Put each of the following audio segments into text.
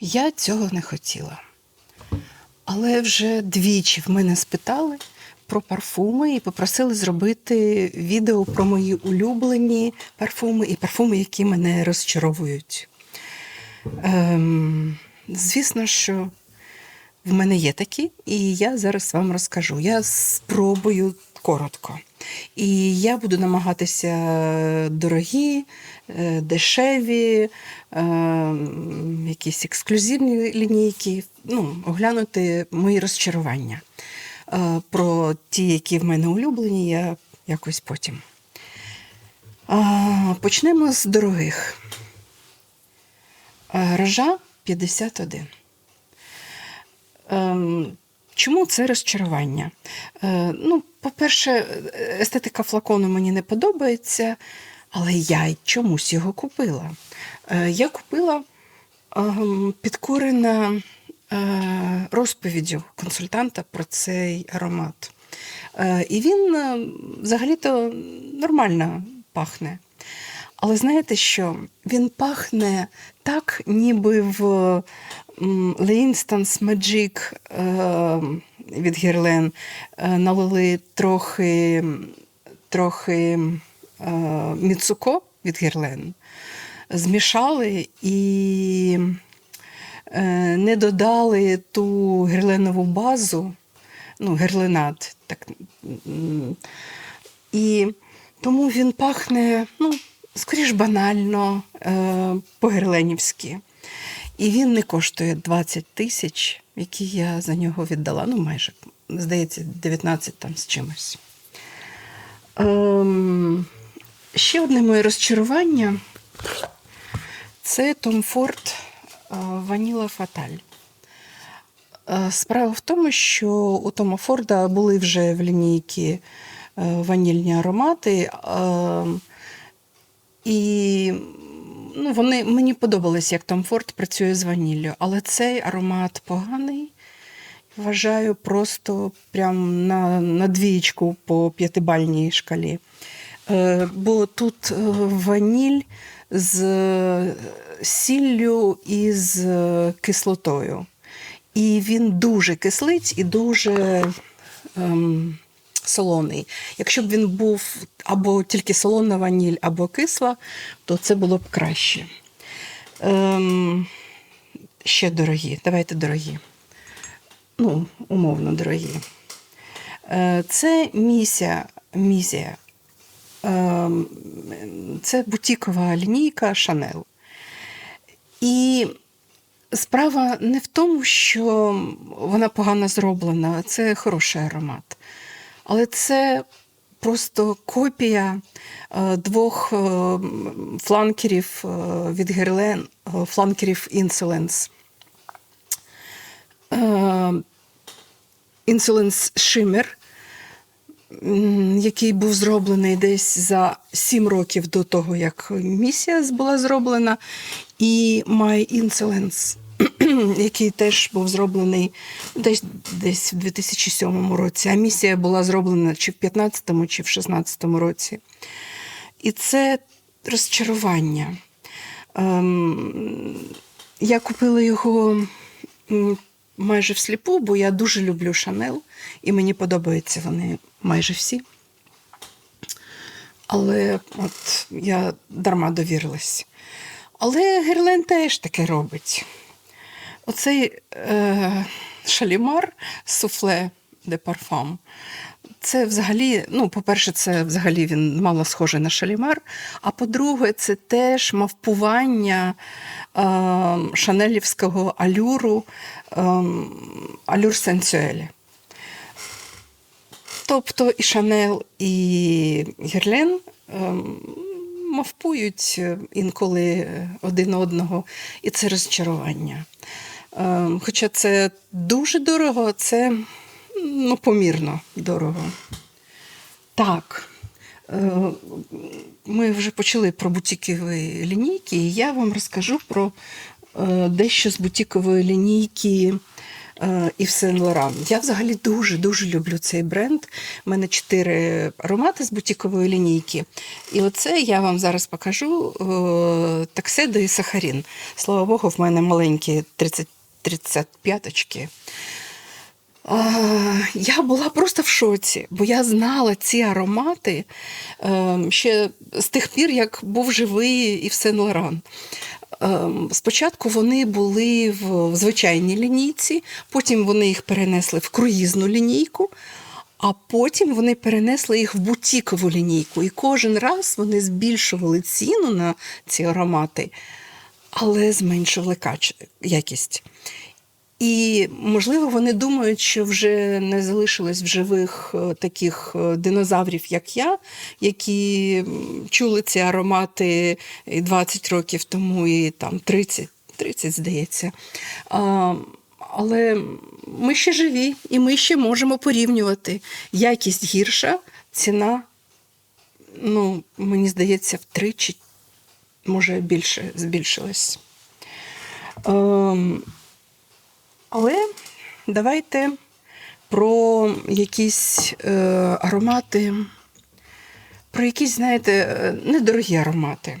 Я цього не хотіла. Але вже двічі в мене спитали про парфуми і попросили зробити відео про мої улюблені парфуми і парфуми, які мене розчаровують. Ем, звісно, що в мене є такі, і я зараз вам розкажу. Я спробую коротко. І я буду намагатися дорогі, е, дешеві, е, якісь ексклюзивні лінійки, ну, оглянути мої розчарування. Е, Про ті, які в мене улюблені, я якось потім. Почнемо з дорогих. Е, Рожа 51. Чому це розчарування? Е, ну, по-перше, естетика флакону мені не подобається, але я й чомусь його купила. Е, я купила ем, підкорена е, розповіддю консультанта про цей аромат. Е, і він взагалі-то нормально пахне. Але знаєте що? Він пахне так, ніби в м, Le Instance Magic е, від Герлен е, налили трохи, трохи е, Міцуко від Герлен, змішали і е, не додали ту герленову базу, ну, герленат. Так, і тому він пахне, ну, скоріш банально, по-герленівськи. І він не коштує 20 тисяч, які я за нього віддала. Ну, майже, здається, 19 там з чимось. Ем, ще одне моє розчарування це Tom Ford е, Ваніла Фаталь. Е, Справа в тому, що у Тома Форда були вже в лінійці е, ванільні аромати. е, І ну, вони, мені подобалось, як Том Форд працює з ваніллю, але цей аромат поганий. Вважаю просто прям на, на двічку по п'ятибальній шкалі. Е, бо тут е, ваніль з е, сіллю і з е, кислотою. І він дуже кислить і дуже ем, солоний. Якщо б він був або тільки солона ваніль, або кисла, то це було б краще. Ем, ще дорогі. Давайте дорогі. Ну, умовно дорогі. Е, Це місія. місія. Ем, Це бутікова лінійка Шанел. І справа не в тому, що вона погано зроблена, це хороший аромат. Але це просто копія е, двох е, фланкерів е, від Герлен, фланкерів Insolence. Shimmer, м, який був зроблений десь за 7 років до того, як місія була зроблена, і My Insolence, який теж був зроблений десь, десь в 2007 році. А місія була зроблена чи в 2015, чи в 2016 році. І це розчарування. Ем, я купила його майже всліпу, бо я дуже люблю Шанел, і мені подобаються вони майже всі. Але от я дарма довірилась. Але Герлен теж таке робить. Оцей е, шалімар суфле де парфам. Це взагалі, ну, по-перше, це взагалі він мало схожий на шалімар. А по-друге, це теж мавпування е, шанелівського алюру, е, алюр сенсуелі. Тобто і Шанел, і Герлен ем, мавпують е, інколи один одного, і це розчарування. Ем, Хоча це дуже дорого, це ну, помірно дорого. Так, е, ми вже почали про бутікові лінійки, і я вам розкажу про е, дещо з бутікової лінійки е, і Сен Лоран. Я взагалі дуже-дуже люблю цей бренд. У мене чотири аромати з бутікової лінійки. І оце я вам зараз покажу е, такседо і сахарін. Слава Богу, в мене маленькі 30, 35-очки. Я була просто в шоці, бо я знала ці аромати е, ще з тих пір, як був живий і Сен Лоран. Ем, Спочатку вони були в в звичайній лінійці, потім вони їх перенесли в круїзну лінійку, а потім вони перенесли їх в бутікову лінійку. І кожен раз вони збільшували ціну на ці аромати, але зменшували кач... якість. І, можливо, вони думають, що вже не залишилось в живих е, таких е, динозаврів, як я, які чули ці аромати 20 років тому, і там 30, 30 здається. А, але ми ще живі, і ми ще можемо порівнювати. Якість гірша, ціна, ну, мені здається, втричі, може, більше збільшилась. Ем, але давайте про якісь е, аромати, про якісь, знаєте, недорогі аромати.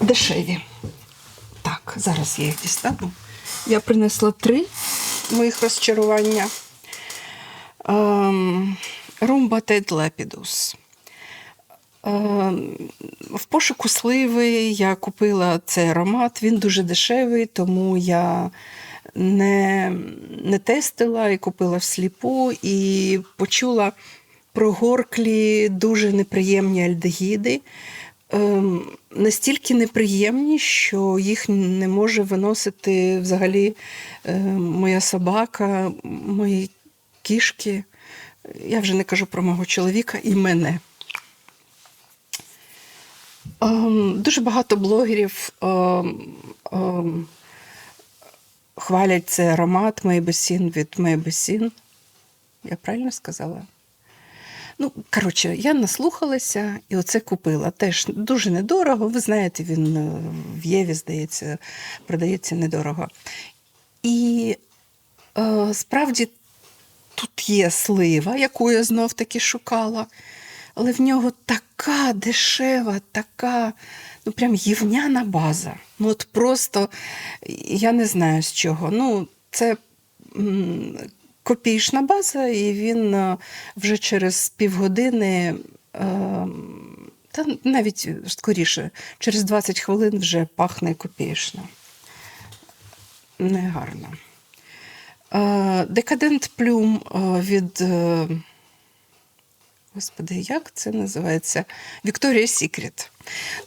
Дешеві. Так, зараз я їх дістану. Я принесла три моїх розчарування. Ted Lepidus. Ем, В пошуку сливи я купила цей аромат. Він дуже дешевий, тому я не, не тестила і купила всліпу і почула про горклі дуже неприємні альдегіди. Ем, настільки неприємні, що їх не може виносити взагалі е, моя собака, мої кішки. Я вже не кажу про мого чоловіка і мене. Ем, Дуже багато блогерів ем, ем, хвалять цей аромат Мейбесін від Мейбесін. Я правильно сказала? Ну, коротше, я наслухалася і оце купила. Теж дуже недорого. Ви знаєте, він е, в Єві, здається, продається недорого. І е, справді тут є слива, яку я знов таки шукала, але в нього така дешева, така, ну прям ївняна база. Ну от просто я не знаю з чого. Ну, це копійшна база, і він е, вже через півгодини. е, Та навіть скоріше, через 20 хвилин вже пахне копійшно. Негарно. Е, Декадент плюм е, від. Господи, як це називається? Вікторія Сікрет.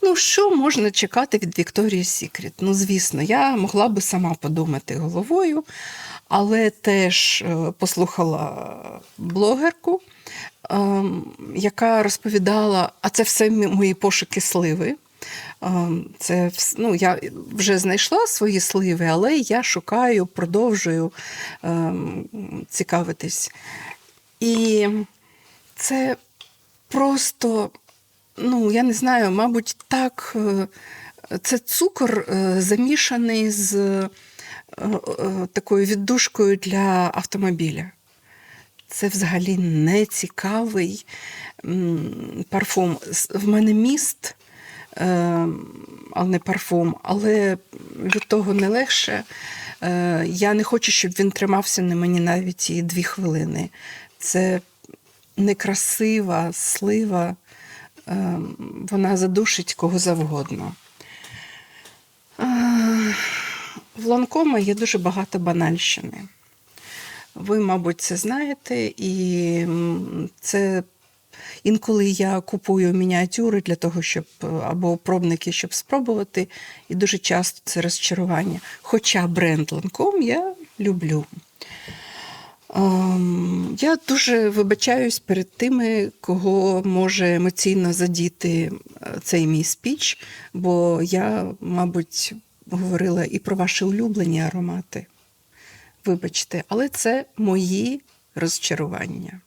Ну, що можна чекати від Вікторії Сікрет? Ну, звісно, я могла би сама подумати головою, але теж е, послухала блогерку, ем, яка розповідала, а це все мої пошуки сливи. Ем, Це ну, я вже знайшла свої сливи, але я шукаю, продовжую ем, цікавитись. І це просто, ну, я не знаю, мабуть, так. е, Це цукор е, замішаний з е, такою віддушкою для автомобіля. Це взагалі не цікавий парфум. В мене міст, е, а не парфум, але від того не легше. Я не хочу, щоб він тримався на мені навіть і дві хвилини. Це некрасива слива, е, вона задушить кого завгодно. Е, В ланкома є дуже багато банальщини. Ви, мабуть, це знаєте, і це інколи я купую мініатюри для того, щоб або пробники, щоб спробувати, і дуже часто це розчарування. Хоча бренд Ланком я люблю. Ем, Я дуже вибачаюсь перед тими, кого може емоційно задіти е, цей мій спіч, бо я, мабуть, говорила і про ваші улюблені аромати. Вибачте, але це мої розчарування.